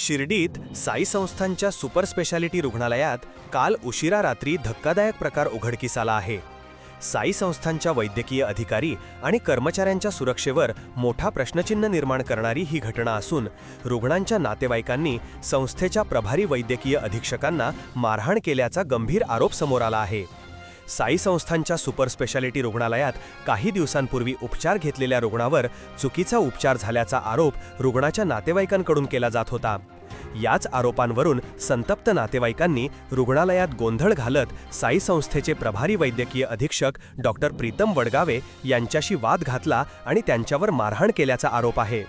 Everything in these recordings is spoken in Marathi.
शिर्डीत साई संस्थांच्या सुपर स्पेशालिटी रुग्णालयात काल उशिरा रात्री धक्कादायक प्रकार उघडकीस आला आहे. साई संस्थांच्या वैद्यकीय अधिकारी आणि कर्मचाऱ्यांच्या सुरक्षेवर मोठा प्रश्नचिन्ह निर्माण करणारी ही घटना असून रुग्णांच्या नातेवाईकांनी संस्थेच्या प्रभारी वैद्यकीय अधीक्षकांना मारहाण केल्याचा गंभीर आरोप समोर आला आहे. साई संस्थांच्या सुपर स्पेशालिटी रुग्णालयात काही दिवसांपूर्वी उपचार घेतलेल्या रुग्णावर चुकीचा उपचार झाल्याचा आरोप रुग्णाच्या नातेवाईकांकडून केला जात होता. याच आरोपांवरून संतप्त नातेवाईकांनी रुग्णालयात गोंधळ घालत साई संस्थेचे प्रभारी वैद्यकीय अधीक्षक डॉक्टर प्रीतम वडगावे यांच्याशी वाद घातला आणि त्यांच्यावर मारहाण केल्याचा आरोप आहे.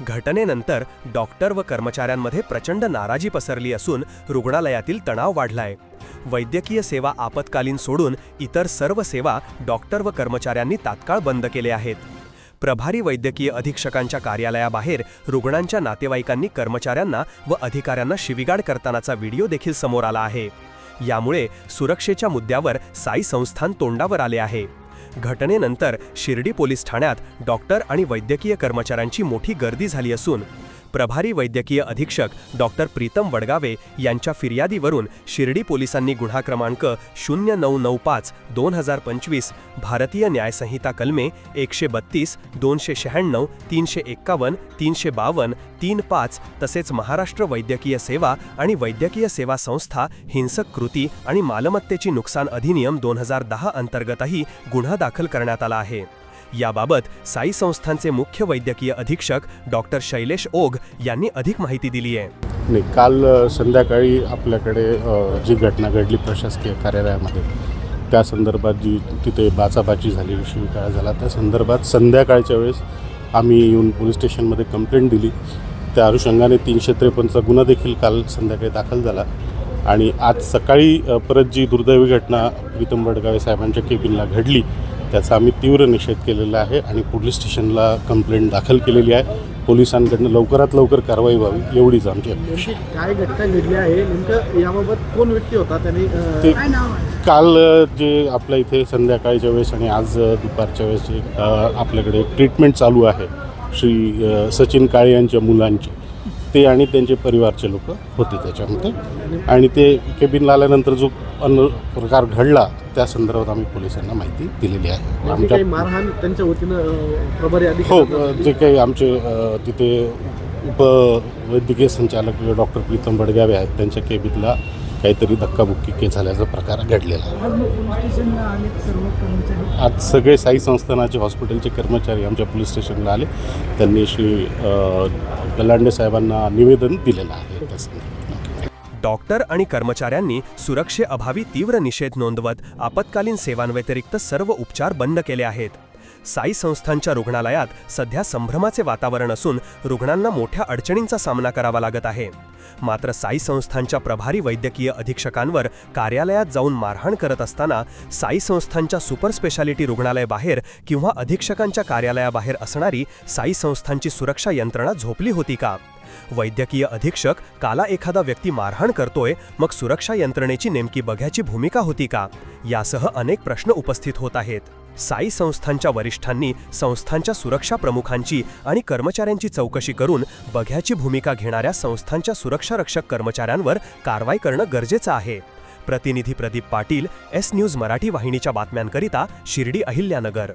घटनेनंतर डॉक्टर व कर्मचाऱ्यांमध्ये प्रचंड नाराजी पसरली असून रुग्णालयातील तणाव वाढलाय. वैद्यकीय सेवा आपत्कालीन सोडून इतर सर्व सेवा डॉक्टर व कर्मचाऱ्यांनी तात्काळ बंद केले आहेत. प्रभारी वैद्यकीय अधीक्षकांच्या कार्यालयाबाहेर रुग्णांच्या नातेवाईकांनी कर्मचाऱ्यांना व अधिकाऱ्यांना शिविगाड करतानाचा व्हिडिओ देखील समोर आला आहे. यामुळे सुरक्षेच्या मुद्द्यावर साई संस्थान तोंडावर आले आहे. घटनेनंतर शिर्डी पोलीस ठाण्यात डॉक्टर आणि वैद्यकीय कर्मचाऱ्यांची मोठी गर्दी झाली असून प्रभारी वैद्यकीय अधीक्षक डॉक्टर प्रीतम वडगावे यांच्या फिर्यादीवरून शिर्डी पोलिसांनी गुन्हा क्रमांक शून्य नऊ नऊ पाच दोन हजार पंचवीस भारतीय न्यायसंहिता कलमे एकशे बत्तीस दोनशे शहाण्णव तीनशे एक्कावन्न तीनशे बावन्न तीन पाच तसेच महाराष्ट्र वैद्यकीय सेवा आणि वैद्यकीय सेवा संस्था हिंसक कृती आणि मालमत्तेची नुकसान अधिनियम दोन हजार दहा अंतर्गतही गुन्हा दाखल करण्यात आला आहे. याबाबत साई संस्थांचे मुख्य वैद्यकीय अधीक्षक डॉक्टर शैलेश ओघ यांनी अधिक माहिती दिली आहे. नाही काल संध्याकाळी आपल्याकडे जी घटना घडली प्रशासकीय कार्यालयामध्ये त्या संदर्भात जी तिथे बाचाबाची झाली शिवीगाळ झाला त्या संदर्भात संध्याकाळच्या वेळेस आम्ही येऊन पोलीस स्टेशनमध्ये कंप्लेंट दिली. त्या अनुषंगाने तीनशे त्रेपन्नचा गुन्हा देखील काल संध्याकाळी दाखल झाला. आणि आज सकाळी परत जी दुर्दैवी घटना प्रीतम भडगावे साहेबांच्या केबिनला घडली त्याचा आम्ही तीव्र निषेध केलेला आहे आणि पोलीस स्टेशनला कंप्लेंट दाखल केलेली आहे. पोलिसांकडनं लवकरात लवकर कारवाई व्हावी एवढीच आमची अपेक्षा काय घटना घडली आहे? नेमकं याबाबत कोण व्यक्ती होता? त्याने ते काल जे आपल्या इथे संध्याकाळच्या वेळेस आणि आज दुपारच्या वेळेस आपल्याकडे ट्रीटमेंट चालू आहे. श्री सचिन काळे यांच्या मुलांची. ते आणि त्यांचे परिवारचे लोक होते त्याच्यामध्ये. आणि ते केबिनला आल्यानंतर जो अन प्रकार घडला त्या संदर्भात आम्ही पोलिसांना माहिती दिलेली आहे. नेमकी आमच्या मारहाण त्यांच्या वतीनं प्रभारी हो जे काही आमचे तिथे उप वैद्यकीय संचालक डॉक्टर प्रीतम वडगावे आहेत त्यांच्या केबिनला काहीतरी धक्काबुक्की के झाल्याचा प्रकार घडलेला आज सगळे साई संस्थानाचे हॉस्पिटलचे कर्मचारी आमच्या पोलीस स्टेशनला आले. त्यांनी श्री गलांडे साहेबांना निवेदन दिलेलं आहे त्या डॉक्टर आणि कर्मचाऱ्यांनी सुरक्षेअभावी तीव्र निषेध नोंदवत आपत्कालीन सेवांव्यतिरिक्त सर्व उपचार बंद केले आहेत. साई संस्थांच्या रुग्णालयात सध्या संभ्रमाचे वातावरण असून रुग्णांना मोठ्या अडचणींचा सामना करावा लागत आहे. मात्र साई संस्थांच्या प्रभारी वैद्यकीय अधीक्षकांवर कार्यालयात जाऊन मारहाण करत असताना साई संस्थांच्या सुपर स्पेशालिटी रुग्णालय बाहेर किंवा अधीक्षकांच्या कार्यालयाबाहेर असणारी साई संस्थांची सुरक्षा यंत्रणा झोपली होती का? वैद्यकीय अधीक्षक काला एखादा व्यक्ती मारहाण करतोय मग सुरक्षा यंत्रणेची नेमकी बघ्याची भूमिका होती का? यासह अनेक प्रश्न उपस्थित होत आहेत. साई संस्थांच्या वरिष्ठांनी संस्थांच्या सुरक्षा प्रमुखांची आणि कर्मचाऱ्यांची चौकशी करून बघ्याची भूमिका घेणाऱ्या संस्थांच्या सुरक्षारक्षक कर्मचाऱ्यांवर कारवाई करणं गरजेचं आहे. प्रतिनिधी प्रदीप पाटील एस न्यूज मराठी वाहिनीच्या बातम्यांकरिता शिर्डी अहिल्यानगर.